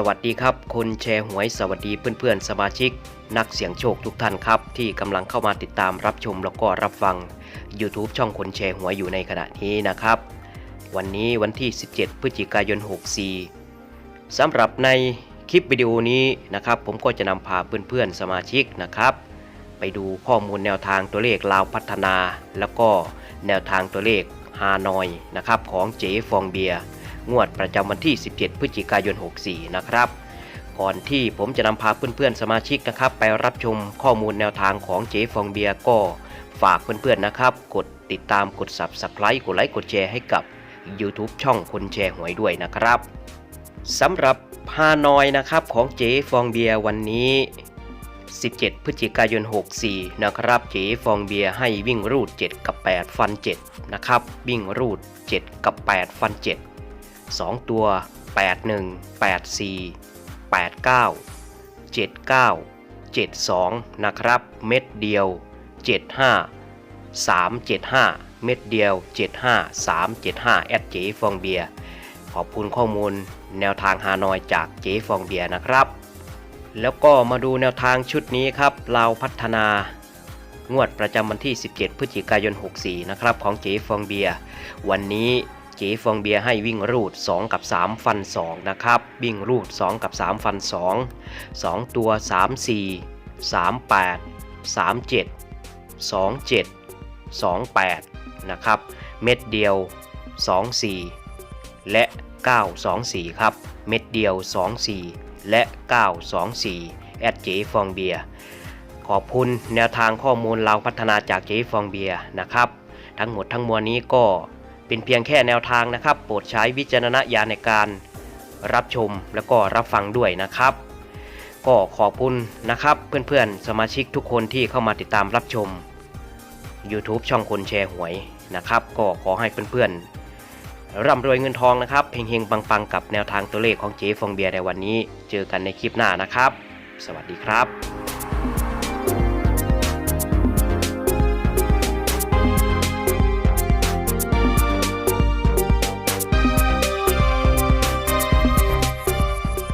สวัสดีครับ คนแชร์หวยสวัสดีเพื่อนๆ สมาชิก นักเสี่ยงโชคทุกท่านครับ ที่กำลังเข้ามาติดตามรับชมแล้วก็รับฟัง YouTube ช่องคนแชร์หวยอยู่ในขณะนี้นะครับ วันนี้วันที่ 17 พฤศจิกายน 64สำหรับในคลิปวิดีโอนี้นะครับ ผมก็จะนำพาเพื่อนๆ สมาชิกนะครับ ไปดูข้อมูลแนวทางตัวเลขลาวพัฒนา แล้วก็แนวทางตัวเลขฮานอยนะครับของเจฟองเบียร์ งวดประจำวันที่ 17 พฤศจิกายน 64 นะครับ ก่อนที่ผมจะนำพาเพื่อนๆสมาชิกนะครับ ไปรับชมข้อมูลแนวทางของเจฟองเบียก็ฝากเพื่อนๆนะครับ กดติดตามกด Subscribe กดไลค์กดแชร์ให้กับ YouTube ช่องคนแชร์หวยด้วยนะครับสำหรับฮานอยนะครับของเจฟองเบียวันนี้ 17 พฤศจิกายน 64 นะครับ เจฟองเบียให้วิ่งรูด 7 กับ 8 ฟัน 7 นะครับ วิ่งรูด 7 กับ 8 ฟัน 7 2 ตัว 81 84 89 79 72 นะครับ เม็ดเดียว 75 375 เม็ดเดียว 75 375 แอดเจฟองเบียขอบคุณข้อมูลแนวทางฮานอยจากเจฟองเบียนะครับ แล้วก็มาดูแนวทางชุดนี้ครับเราพัฒนางวดประจำวันที่ 17 พฤศจิกายน 64 นะครับ ของเจฟองเบีย วันนี้ เจฟองเบียให้วิ่งรูด 2 กับ 3 ฟัน 2 นะครับ วิ่งรูด 2 กับ 3 ฟัน 2 2 ตัว 3 4 3 8 3 7 2 7 2 8 นะครับ เม็ดเดียว 2 4 และ 9 2 4 ครับ เม็ดเดียว 2 4 และ 9 2 4 แอดเจฟองเบีย ขอบคุณแนวทางข้อมูลเราพัฒนาจากเจฟองเบียนะครับ ทั้งหมดทั้งมวลนี้ก็ เป็นเพียงแค่แนวทางนะครับ โปรดใช้วิจารณญาณในการรับชมแล้วก็รับฟังด้วยนะครับ ก็ขอบคุณนะครับเพื่อนๆ สมาชิกทุกคนที่เข้ามาติดตามรับชม YouTube ช่องคนแชร์หวยนะครับ ก็ขอให้เพื่อนๆร่ำรวยเงินทองนะครับเฮงๆปังๆ กับแนวทางตัวเลขของเจฟองเบียร์ในวันนี้ เจอกันในคลิปหน้านะครับ สวัสดีครับ